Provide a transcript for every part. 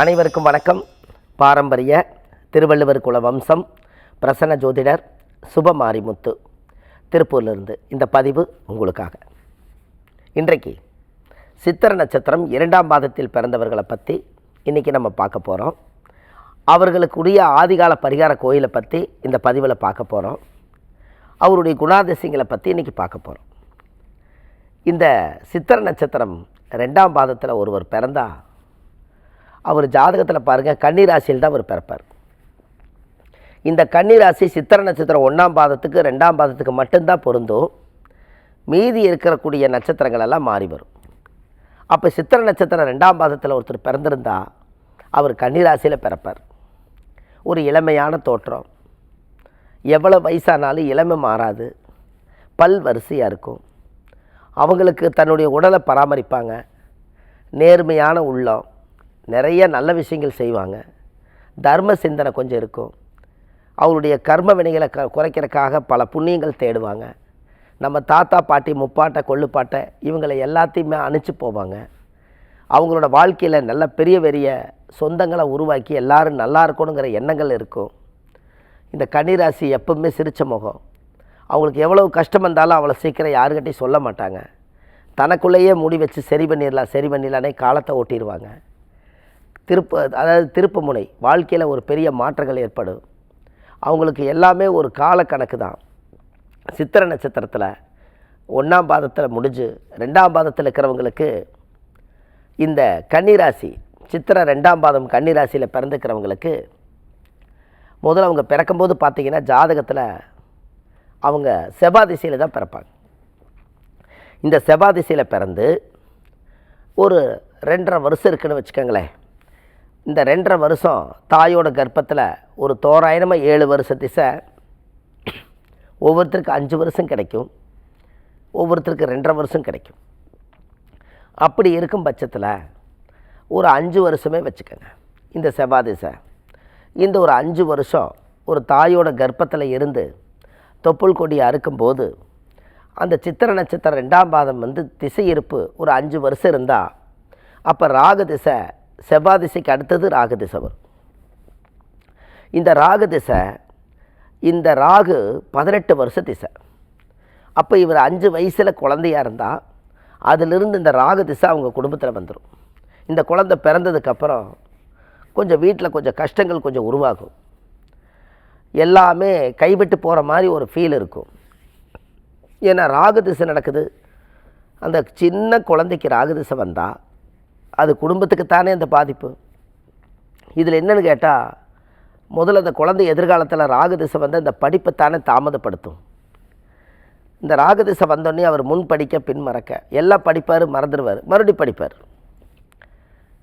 அனைவருக்கும் வணக்கம். பாரம்பரிய திருவள்ளுவர் குல வம்சம் பிரசன்ன ஜோதிடர் சுபமாரிமுத்து திருப்பூர்லேருந்து இந்த பதிவு உங்களுக்காக. இன்றைக்கு சித்திர நட்சத்திரம் இரண்டாம் மாதத்தில் பிறந்தவர்களை பற்றி இன்றைக்கி நம்ம பார்க்க போகிறோம் அவர்களுக்குரிய ஆதிகால பரிகார கோயிலை பற்றி இந்த பதிவில் பார்க்க போகிறோம் அவருடைய குணாதிசயங்களை பற்றி இன்றைக்கி பார்க்க போகிறோம் இந்த சித்திர நட்சத்திரம் ரெண்டாம் பாதத்தில் ஒருவர் பிறந்தால் அவர் ஜாதகத்தில் பாருங்கள் கன்னிராசியில் தான் அவர் பிறப்பார். இந்த கன்னிராசி சித்திர நட்சத்திரம் ஒன்றாம் பாதத்துக்கு ரெண்டாம் பாதத்துக்கு மட்டும்தான் பொருந்தும். மீதி இருக்கக்கூடிய நட்சத்திரங்கள் எல்லாம் மாறி வரும். அப்போ சித்திர நட்சத்திரம் ரெண்டாம் பாதத்தில் ஒருத்தர் பிறந்திருந்தா அவர் கன்னிராசியில் பிறப்பார். ஒரு இளமையான தோற்றம். எவ்வளோ வயசானாலும் இளமை மாறாது. பல் வரிசையாக இருக்கும். அவங்களுக்கு தன்னுடைய உடலை பராமரிப்பாங்க. நேர்மையான உள்ளம். நிறைய நல்ல விஷயங்கள் செய்வாங்க. தர்ம சிந்தனை கொஞ்சம் இருக்கும். அவருடைய கர்ம வினைகளை க குறைக்கிறதுக்காக பல புண்ணியங்கள் தேடுவாங்க. நம்ம தாத்தா பாட்டி முப்பாட்டை கொள்ளுப்பாட்டை இவங்களை எல்லாத்தையுமே அணிச்சு போவாங்க. அவங்களோட வாழ்க்கையில் நல்ல பெரிய பெரிய சொந்தங்களை உருவாக்கி எல்லாரும் நல்லா இருக்கணுங்கிற எண்ணங்கள் இருக்கும். இந்த கன்னிராசி எப்பவுமே சிரிச்ச முகம். அவங்களுக்கு எவ்வளவு கஷ்டம் வந்தாலும் அவ்வளோ சீக்கிரம் யாருக்கிட்டையும் சொல்ல மாட்டாங்க. தனக்குள்ளேயே முடி வச்சு சரி பண்ணிடலாம் சரி பண்ணிடலானே காலத்தை ஓட்டிடுவாங்க திருப்பு அதாவது திருப்பு முனை வாழ்க்கையில் ஒரு பெரிய மாற்றங்கள் ஏற்படும். அவங்களுக்கு எல்லாமே ஒரு காலக்கணக்கு தான். சித்திர நட்சத்திரத்தில் ஒன்றாம் பாதத்தில் முடிஞ்சு ரெண்டாம் பாதத்தில் இருக்கிறவங்களுக்கு இந்த கன்னிராசி சித்திர ரெண்டாம் பாதம் கன்னிராசியில் பிறந்துக்கிறவங்களுக்கு முதல்ல அவங்க பிறக்கும்போது பார்த்திங்கன்னா ஜாதகத்தில் அவங்க செவ்வாதிசையில் தான் பிறப்பாங்க. இந்த செவ்வாதிசையில் பிறந்து ஒரு ரெண்டரை வருஷம் இருக்குன்னு வச்சுக்கோங்களேன். இந்த ரெண்டரை வருஷம் தாயோட கர்ப்பத்தில் ஒரு தோராயிரமாக ஏழு வருஷ திசை. ஒவ்வொருத்தருக்கு அஞ்சு வருஷம் கிடைக்கும். ஒவ்வொருத்தருக்கு ரெண்டரை வருஷம் கிடைக்கும். அப்படி இருக்கும் பட்சத்தில் ஒரு அஞ்சு வருஷமே வச்சுக்கோங்க. இந்த செவ்வாய் திசை இந்த ஒரு அஞ்சு வருஷம் ஒரு தாயோட கர்ப்பத்தில் இருந்து தொப்புள் கொடி அறுக்கும்போது அந்த சித்திர நட்சத்திரம் ரெண்டாம் பாதம் வந்து திசை இருப்பு ஒரு அஞ்சு வருஷம் இருந்தால் அப்போ ராகு திசை செவ்வாய் திசைக்கு அடுத்தது ராகு திசை வரும். இந்த ராகு திசை இந்த ராகு பதினெட்டு வருஷ திசை. அப்போ இவர் அஞ்சு வயசில் குழந்தையாக இருந்தால் அதிலிருந்து இந்த ராகு திசை அவங்க குடும்பத்தில் வந்துடும் இந்த குழந்தை பிறந்ததுக்கப்புறம் கொஞ்சம் வீட்டில் கொஞ்சம் கஷ்டங்கள் கொஞ்சம் உருவாகும். எல்லாமே கைவிட்டு போகிற மாதிரி ஒரு ஃபீல் இருக்கும். ஏன்னா ராகு திசை நடக்குது. அந்த சின்ன குழந்தைக்கு ராகு திசை வந்தால் அது குடும்பத்துக்கு தானே அந்த பாதிப்பு. இதில் என்னன்னு கேட்டால் முதல்ல அந்த குழந்தை எதிர்காலத்தில் ராகு திசை வந்து அந்த படிப்பை தானே தாமதப்படுத்தும். இந்த ராகு திசை வந்தோடனே அவர் முன் படிக்க பின் மறக்க. எல்லாம் படிப்பார் மறந்துடுவார் மறுபடி படிப்பார்.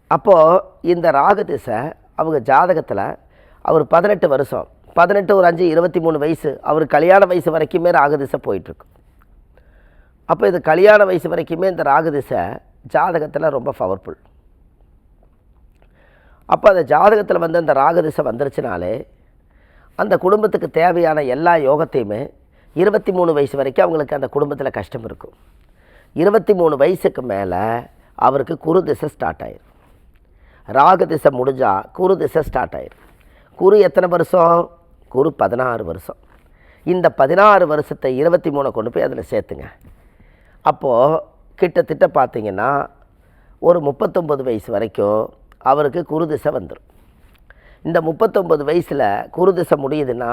அப்போது இந்த ராகு திசை அவங்க ஜாதகத்தில் அவர் பதினெட்டு வருஷம். பதினெட்டு ஒரு அஞ்சு இருபத்தி மூணு வயசு. அவர் கல்யாண வயசு வரைக்குமே ராகு திசை போயிட்டுருக்கு. அப்போ இது கல்யாண வயசு வரைக்குமே இந்த ராகு திசை ஜாதகத்தில் ரொம்ப பவர்ஃபுல் அப்போ அந்த ஜாதகத்தில் வந்து அந்த ராகு திசை வந்துருச்சுனாலே அந்த குடும்பத்துக்கு தேவையான எல்லா யோகத்தையுமே இருபத்தி மூணு வயசு வரைக்கும் அவங்களுக்கு அந்த குடும்பத்தில் கஷ்டம் இருக்கும். இருபத்தி மூணு வயசுக்கு மேலே அவருக்கு குரு திசை ஸ்டார்ட் ஆயிரும். ராகு திசை முடிஞ்சால் குரு திசை ஸ்டார்ட் ஆயிரும். குரு எத்தனை வருஷம்? குரு பதினாறு வருஷம். இந்த பதினாறு வருஷத்தை இருபத்தி மூணை கொண்டு போய் அதில் சேர்த்துங்க. அப்போது கிட்டத்தட்ட பார்த்தீங்கன்னா ஒரு முப்பத்தொம்பது வயசு வரைக்கும் அவருக்கு குரு திசை வந்துடும் இந்த முப்பத்தொம்பது வயசில் குரு திசை முடியுதுன்னா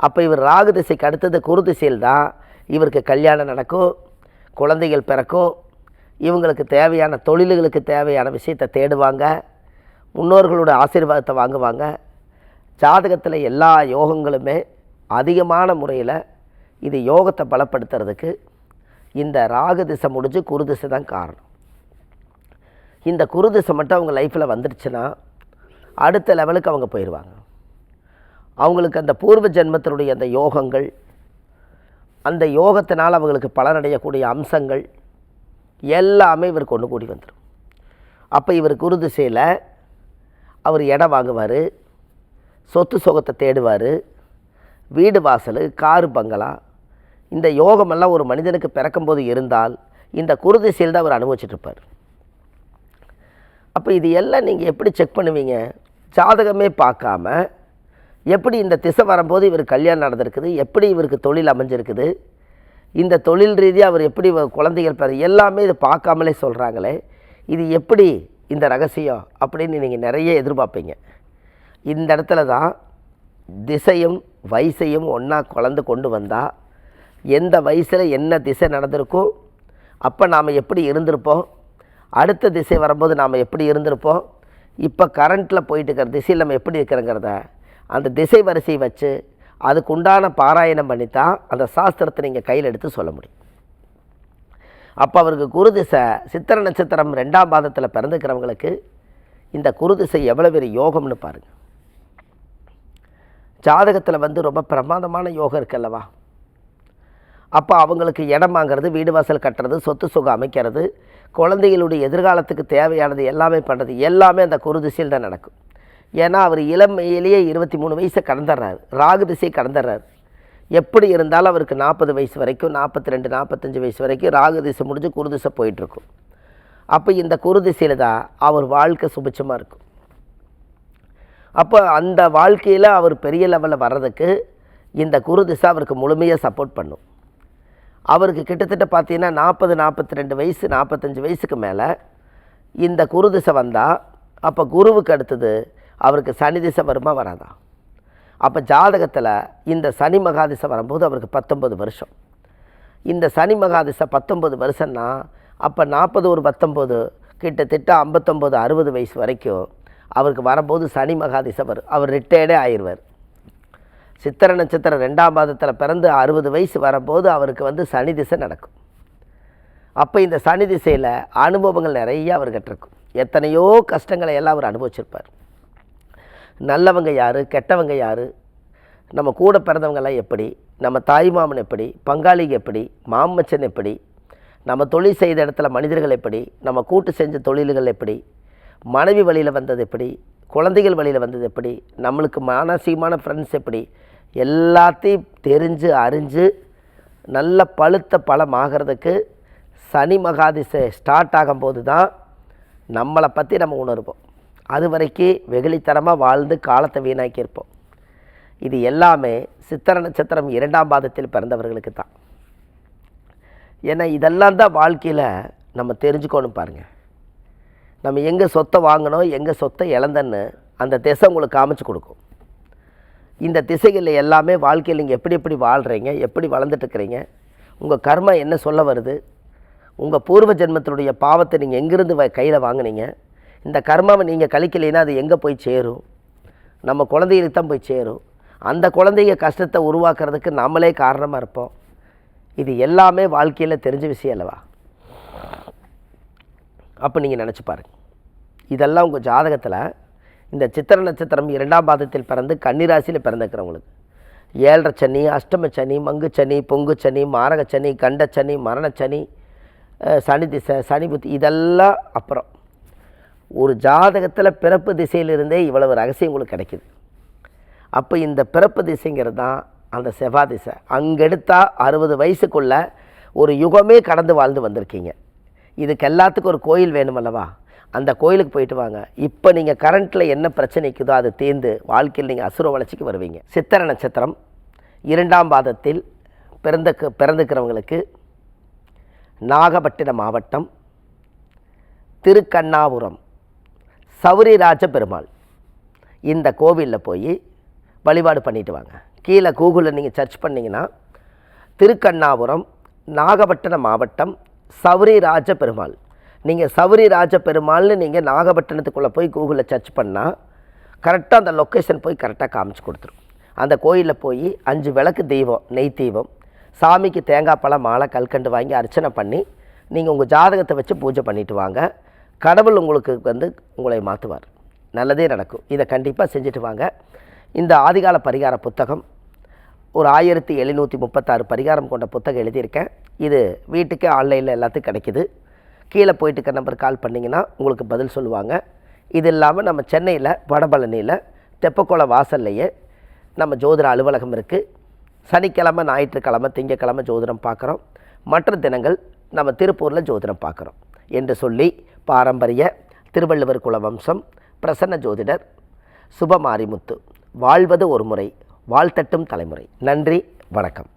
அப்போ இவர் ராகு திசைக்கு அடுத்தது குரு திசையில் தான் இவருக்கு கல்யாணம் நடக்கும் குழந்தைகள் பிறக்கும் இவங்களுக்கு தேவையான தொழில்களுக்கு தேவையான விஷயத்தை தேடுவாங்க முன்னோர்களோட ஆசீர்வாதத்தை வாங்குவாங்க. ஜாதகத்தில் எல்லா யோகங்களுமே அதிகமான முறையில் இது யோகத்தை பலப்படுத்துறதுக்கு இந்த ராகு திசை முடிஞ்சு குரு திசை தான் காரணம். இந்த குரு திசை மட்டும் அவங்க லைஃப்பில் வந்துடுச்சுன்னா அடுத்த லெவலுக்கு அவங்க போயிடுவாங்க அவங்களுக்கு அந்த பூர்வ ஜென்மத்தினுடைய அந்த யோகங்கள் அந்த யோகத்தினால் அவங்களுக்கு பலனடையக்கூடிய அம்சங்கள் எல்லாமே இவர் கொண்டு கூடி வந்துடும் அப்போ இவர் குரு திசையில் அவர் இடம் வாங்குவார் சொத்து சுகத்தை தேடுவார் வீடு வாசல் காரு பங்களா இந்த யோகமெல்லாம் ஒரு மனிதனுக்கு பிறக்கும்போது இருந்தால் இந்த குரு திசையில் தான் அவர் அனுபவிச்சுட்டு இருப்பார் அப்போ இது எல்லாம் நீங்கள் எப்படி செக் பண்ணுவீங்க? ஜாதகமே பார்க்காம எப்படி இந்த திசை வரும்போது இவர் கல்யாணம் நடந்திருக்குது? எப்படி இவருக்கு தொழில் அமைஞ்சிருக்குது? இந்த தொழில் ரீதியாக அவர் எப்படி குழந்தைகள் பெற எல்லாமே இது பார்க்காமலே சொல்கிறாங்களே இது எப்படி இந்த ரகசியம் அப்படின்னு நீங்கள் நிறைய எதிர்பார்ப்பீங்க. இந்த இடத்துல தான் திசையும் வயசையும் ஒன்றா கலந்து கொண்டு வந்தால் எந்த வயசில் என்ன திசை நடந்திருக்கோ அப்போ நாம் எப்படி இருந்திருப்போம்? அடுத்த திசை வரும்போது நாம் எப்படி இருந்திருப்போம்? இப்போ கரண்ட்டில் போயிட்டு இருக்கிற திசையில் நம்ம எப்படி இருக்கிறோங்கிறத அந்த திசை வரிசையை வச்சு அதுக்கு உண்டான பாராயணம் பண்ணித்தான் அந்த சாஸ்திரத்தை நீங்கள் கையில் எடுத்து சொல்ல முடியும். அப்போ அவருக்கு குரு திசை சித்திர நட்சத்திரம் ரெண்டாம் பாதத்தில் பிறந்துக்கிறவங்களுக்கு இந்த குரு திசை எவ்வளோ பெரிய யோகம்னு பாருங்கள் ஜாதகத்தில் வந்து ரொம்ப பிரமாதமான யோகம் இருக்குல்லவா? அப்போ அவங்களுக்கு இடம் வாங்கிறது வீடு வாசல் கட்டுறது சொத்து சுகம் அமைக்கிறது குழந்தைகளுடைய எதிர்காலத்துக்கு தேவையானது எல்லாமே பண்ணுறது எல்லாமே அந்த குரு திசையில் தான் நடக்கும். ஏன்னா அவர் இளமையிலேயே இருபத்தி மூணு வயசை கடந்துடுறாரு. ராகு திசையை கடந்துடுறாரு. எப்படி இருந்தாலும் அவருக்கு நாற்பது வயசு வரைக்கும் நாற்பத்தி ரெண்டு நாற்பத்தஞ்சு வயசு வரைக்கும் ராகு திசை முடிஞ்சு குரு திசை போயிட்டுருக்கும். அப்போ இந்த குரு திசையில் தான் அவர் வாழ்க்கை சுபிட்சமாக இருக்கும். அப்போ அந்த வாழ்க்கையில் அவர் பெரிய லெவலில் வர்றதுக்கு இந்த குரு திசை அவருக்கு முழுமையாக சப்போர்ட் பண்ணும். அவருக்கு கிட்டத்தட்ட பார்த்தீங்கன்னா நாற்பது நாற்பத்தி ரெண்டு வயசு நாற்பத்தஞ்சு வயசுக்கு மேலே இந்த குரு திசை வந்தால் அப்போ குருவுக்கு அடுத்தது அவருக்கு சனி திசை வருமா வராதா? அப்போ ஜாதகத்தில் இந்த சனி மகாதிசை வரும்போது அவருக்கு பத்தொம்பது வருஷம். இந்த சனி மகாதிசை பத்தொம்பது வருஷம்னா அப்போ நாற்பது ஒரு பத்தொம்போது கிட்டத்தட்ட ஐம்பத்தொம்போது அறுபது வயசு வரைக்கும் அவருக்கு வரும்போது சனி மகாதிசை வரும் அவர் ரிட்டையர்டே ஆயிடுவார். சித்திர நட்சத்திரம் ரெண்டாம் பாதத்தில் பிறந்து அறுபது வயசு வரும்போது அவருக்கு வந்து சனி திசை நடக்கும். அப்போ இந்த சனி திசையில் அனுபவங்கள் நிறைய அவர்கிட்ட இருக்கும். எத்தனையோ கஷ்டங்களை எல்லாம் அவர் அனுபவிச்சிருப்பார். நல்லவங்க யார் கெட்டவங்க யார் நம்ம கூட பிறந்தவங்கெல்லாம் எப்படி நம்ம தாய் மாமன் எப்படி பங்காளிங்க எப்படி மாமச்சன் எப்படி நம்ம தொழில் செய்த இடத்துல மனிதர்கள் எப்படி நம்ம கூட்டு செஞ்ச தொழில்கள் எப்படி மனைவி வழியில் வந்தது எப்படி குழந்தைகள் வழியில் வந்தது எப்படி நம்மளுக்கு மானசீகமான ஃப்ரெண்ட்ஸ் எப்படி எல்லாத்தையும் தெரிஞ்சு அறிஞ்சு நல்ல பழுத்த பழம் ஆகிறதுக்கு சனி மகாதிசை ஸ்டார்ட் ஆகும்போது தான் நம்மளை பற்றி நம்ம உணர்வோம். அது வரைக்கும் வெகுளித்தனமாக வாழ்ந்து காலத்தை வீணாக்கியிருப்போம். இது எல்லாமே சித்திர நட்சத்திரம் இரண்டாம் பாதத்தில் பிறந்தவர்களுக்கு தான். ஏன்னா இதெல்லாம் தான் வாழ்க்கையில் நம்ம தெரிஞ்சுக்கணும் பாருங்கள் நம்ம எங்கே சொத்தை வாங்கினோம் எங்கே சொத்தை இழந்தன்னு அந்த திசை உங்களுக்கு காமிச்சு கொடுக்கும். இந்த திசைகளில் எல்லாமே வாழ்க்கையில் நீங்கள் எப்படி எப்படி வாழ்கிறீங்க எப்படி வளர்ந்துட்டு இருக்கிறீங்க உங்கள் கர்மா என்ன சொல்ல வருது உங்கள் பூர்வ ஜென்மத்தினுடைய பாவத்தை நீங்கள் எங்கேருந்து வ கையில் வாங்குனீங்க இந்த கர்மாவை நீங்கள் கழிக்கலைன்னா அது எங்கே போய் சேரும் நம்ம குழந்தைகளுக்கு தான் போய் சேரும் அந்த குழந்தைங்க கஷ்டத்தை உருவாக்குறதுக்கு நம்மளே காரணமாக இருப்போம். இது எல்லாமே வாழ்க்கையில் தெரிஞ்ச விஷயம் அல்லவா? அப்போ நீங்கள் நினச்சி பாருங்க. இதெல்லாம் உங்கள் ஜாதகத்தில் இந்த சித்திர நட்சத்திரம் இரண்டாம் பாதத்தில் பிறந்து கன்னிராசியில் பிறந்திருக்கிறவங்களுக்கு. ஏழரை சனி அஷ்டம சனி மங்கு சனி பொங்கு சனி மாரக சனி கண்ட சனி மரண சனி சனி திசை சனி புத்தி இதெல்லாம் அப்புறம். ஒரு ஜாதகத்தில் பிறப்பு திசையிலிருந்தே இவ்வளவு ரகசியம் உங்களுக்கு கிடைக்கிது. அப்போ இந்த பிறப்பு திசைங்கிறது தான் அந்த செவ்வா திசை. அங்கே எடுத்தால் அறுபது வயசுக்குள்ளே ஒரு யுகமே கடந்து வாழ்ந்து வந்திருக்கீங்க. இதுக்கு எல்லாத்துக்கும் ஒரு கோயில் வேணுமல்லவா அந்த கோயிலுக்கு போயிட்டு வாங்க. இப்போ நீங்கள் கரண்ட்டில் என்ன பிரச்சனைக்குதோ அது தீர்ந்து வாழ்க்கையில் நீங்கள் அசுர வளர்ச்சிக்கு வருவீங்க. சித்திர நட்சத்திரம் இரண்டாம் பாதத்தில் பிறந்த பிறந்துக்கிறவங்களுக்கு நாகப்பட்டினம் மாவட்டம் திருக்கண்ணாபுரம் சௌரிராஜ பெருமாள் இந்த கோவிலில் போய் வழிபாடு பண்ணிட்டு வாங்க. கீழே கூகுளில் நீங்கள் சர்ச் பண்ணிங்கன்னா திருக்கண்ணாபுரம் நாகப்பட்டினம் மாவட்டம் சௌரிராஜ பெருமாள் நீங்கள் சௌரிராஜ பெருமாள்னு நீங்கள் நாகப்பட்டினத்துக்குள்ளே போய் கூகுளில் சர்ச் பண்ணால் கரெக்டாக அந்த லொக்கேஷன் போய் கரெக்டாக காமிச்சு கொடுத்துரும். அந்த கோயிலில் போய் அஞ்சு விளக்கு தெய்வம் நெய் தெய்வம் சாமிக்கு தேங்காய் பழம் மாலை கல்கண்டு வாங்கி அர்ச்சனை பண்ணி நீங்கள் உங்கள் ஜாதகத்தை வச்சு பூஜை பண்ணிவிட்டு வாங்க. கடவுள் உங்களுக்கு வந்து உங்களை மாற்றுவார் நல்லதே நடக்கும். இதை கண்டிப்பாக செஞ்சுட்டு வாங்க. இந்த ஆதிகால பரிகார புத்தகம் ஒரு ஆயிரத்தி எழுநூற்றி முப்பத்தாறு பரிகாரம் கொண்ட புத்தகம் எழுதியிருக்கேன். இது வீட்டுக்கே ஆன்லைனில் எல்லாத்துக்கும் கிடைக்கிது. கீழே போயிட்டு இருக்க நம்பர் கால் பண்ணிங்கன்னா உங்களுக்கு பதில் சொல்லுவாங்க. இது இல்லாமல் நம்ம சென்னையில் வடபழனியில் தெப்பக்குளம் வாசல்லையே நம்ம ஜோதிட அலுவலகம் இருக்குது சனிக்கிழமை ஞாயிற்றுக்கிழமை திங்கக்கிழமை ஜோதிடம் பார்க்குறோம். மற்ற தினங்கள் நம்ம திருப்பூரில் ஜோதிடம் பார்க்குறோம். என்று சொல்லி பாரம்பரிய திருவள்ளுவர் குலவம்சம் பிரசன்ன ஜோதிடர் சுபமாரிமுத்து வாழ்வது ஒரு முறை வாழ்த்தட்டும் தலைமுறை. நன்றி வணக்கம்.